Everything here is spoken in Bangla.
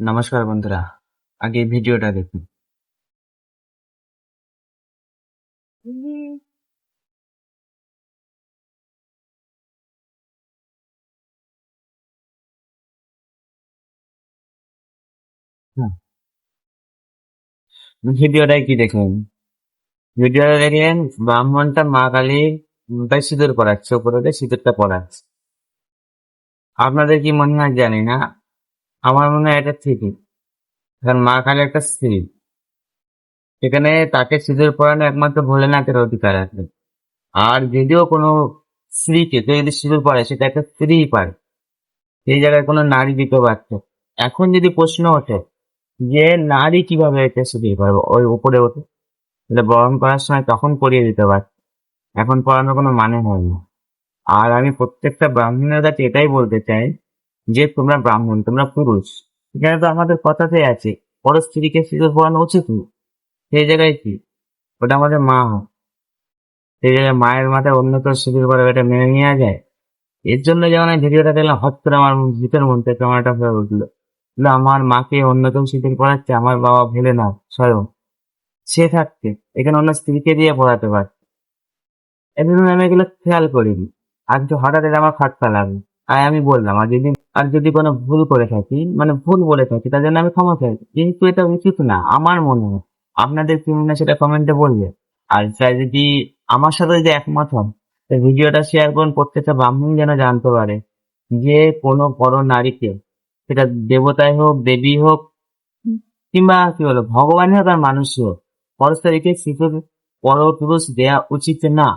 নমস্কার বন্ধুরা আগে ভিডিওটা দেখুন। হুম, ভিডিওটাই কি দেখলেন? ভিডিওটা দেখলেন ব্রাহ্মণটা মা কালী তাই সিঁদুর পড়াচ্ছে উপরে সিঁদুরটা পড়াচ্ছে আপনাদের কি মনে হয় জানি না আমার মনে হয় এটা ঠিকই কারণ মা কালী একটা স্ত্রী। সেখানে তাকে সিঁদুর পড়ানো একমাত্র ভোলেনাথের অধিকার আছে। আর যদিও কোনো স্ত্রীকে, কেউ যদি সিঁদুর পড়ে সেটা একটা স্ত্রী পারে। সেই জায়গায় কোনো নারী দিতে পারছে এখন যদি প্রশ্ন ওঠে যে নারী কীভাবে এটা সিঁদুর পারবে ওই উপরে ওঠে। তাহলে বরণ করার সময় তখন পরিয়ে দিতে পারছে এখন পড়ানোর কোনো মানে হয় না। আর আমি প্রত্যেকটা ব্রাহ্মণের কাছে এটাই বলতে চাই যে তোমরা ব্রাহ্মণ, তোমরা পুরুষ। এখানে তো আমাদের কথাতেই আছে পর স্ত্রীকে সিঁদুর পড়ানো উচিত। সেই জায়গায় কি? ওটা আমাদের মা। হয় সেই জায়গায় মায়ের মাথায় অন্য কেউ সিঁদুর পরে এটা মেনে নেওয়া যায়। এর জন্য যেমন আমি ভিডিওটা দেখলাম হট করে আমার ভিতর মধ্যে কেমন একটা হয়ে উঠল। আমার মাকে অন্য কেউ পড়াচ্ছে, আমার বাবা ভেলে না, স্বয়ং। সে থাকতে, এখানে অন্য স্ত্রীকে দিয়ে পড়াতে পারছে এজন্য আমি এগুলো খেয়াল করিনি। আজ হঠাৎ এটা আমার খাটকা লাগল। আর আমি বললাম, আর যদি আর যদি কোনো ভুল করে থাকি মানে ভুল বলে থাকি, তার জন্য আমি ক্ষমা চাই। কিন্তু এটা উচিত না, আমার মনে হয়, আপনাদের কি মনে সেটা কমেন্টে বলবে। আর স্যার যদি আমার সাথে যদি একমত হন ভিডিওটা শেয়ার করুন, প্রত্যেকটা ব্রাহ্মণ যেন জানতে পারে যে কোনো বড় নারীকে, সেটা দেবতাই হোক, দেবী হোক, কিংবা কি বলো, ভগবানই হোক আর মানুষই হোক, পরস্পরকে শিশুর পরপুরুষ দেয়া উচিত না।